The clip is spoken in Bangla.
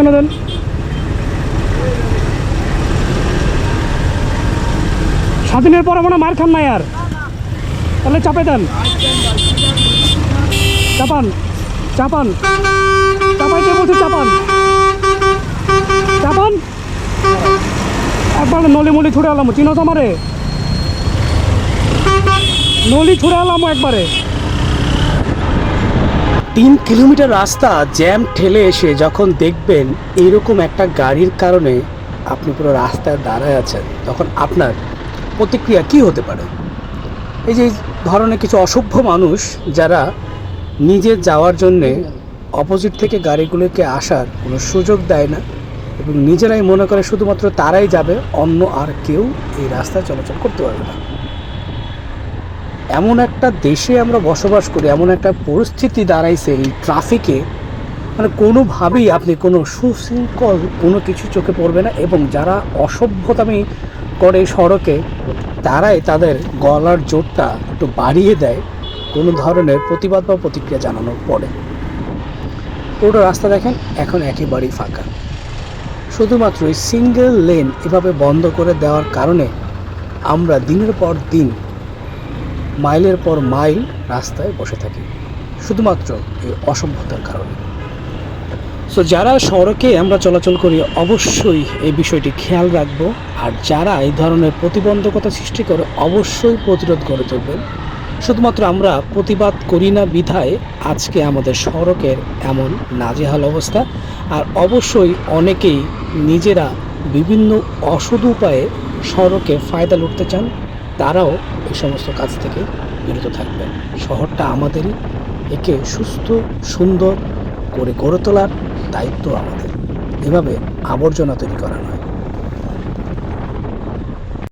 মাঝখানে দেন? স্বাধীনের পরে মনে মার খান নাই আর। তাহলে চাপে দেন। চাপান চাপান। চাপাইতে বলছে চাপান। চাপান। একবার নলি মলি ছুড়ে আলাম। চিনো তো আমারে? নলি ছুড়ে আলাম একবারে। তিন কিলোমিটার রাস্তা জ্যাম ঠেলে এসে যখন দেখবেন এরকম একটা গাড়ির কারণে আপনি পুরো রাস্তায় দাঁড়ায় আছেন, তখন আপনার প্রতিক্রিয়া কি হতে পারে? এই যে ধরনের কিছু অসভ্য মানুষ যারা নিজে যাওয়ার জন্যে অপোজিট থেকে গাড়িগুলোকে আসার কোনো সুযোগ দেয় না এবং নিজেরাই মনে করে শুধুমাত্র তারাই যাবে, অন্য আর কেউ এই রাস্তায় চলাচল করতে পারবে না। এমন একটা দেশে আমরা বসবাস করি, এমন একটা পরিস্থিতি দাঁড়াইছে এই ট্রাফিকে মানে কোনোভাবেই আপনি কোনো সুশৃঙ্খল কোনো কিছু চোখে পড়বে না এবং যারা অসভ্যতামি করে সড়কে, তারাই তাদের গলার জোরটা একটু বাড়িয়ে দেয় কোনো ধরনের প্রতিবাদ বা প্রতিক্রিয়া জানানোর পরে। পুরো রাস্তা দেখেন, এখন একেবারেই ফাঁকা। শুধুমাত্র সিঙ্গেল লেন এভাবে বন্ধ করে দেওয়ার কারণে আমরা দিনের পর দিন মাইলের পর মাইল রাস্তায় বসে থাকি, শুধুমাত্র এই অসভ্যতার কারণে। সো যারা সড়কে আমরা চলাচল করি, অবশ্যই এই বিষয়টি খেয়াল রাখব, আর যারা এই ধরনের প্রতিবন্ধকতা সৃষ্টি করে, অবশ্যই প্রতিরোধ করে তুলবেন। শুধুমাত্র আমরা প্রতিবাদ করি না বিধায়, আজকে আমাদের সড়কের এমন নাজেহাল অবস্থা, আর অবশ্যই অনেকেই নিজেরা বিভিন্ন অসৎ উপায়ে সড়কে ফায়দা লুটতে চান, তারাও এই সমস্ত কাজ থেকে বিরত থাকবে। শহরটা আমাদেরই। একে সুস্থ, সুন্দর করে গড়ে তোলার দায়িত্ব আমাদের। এভাবে আবর্জনা তৈরি করা নয়।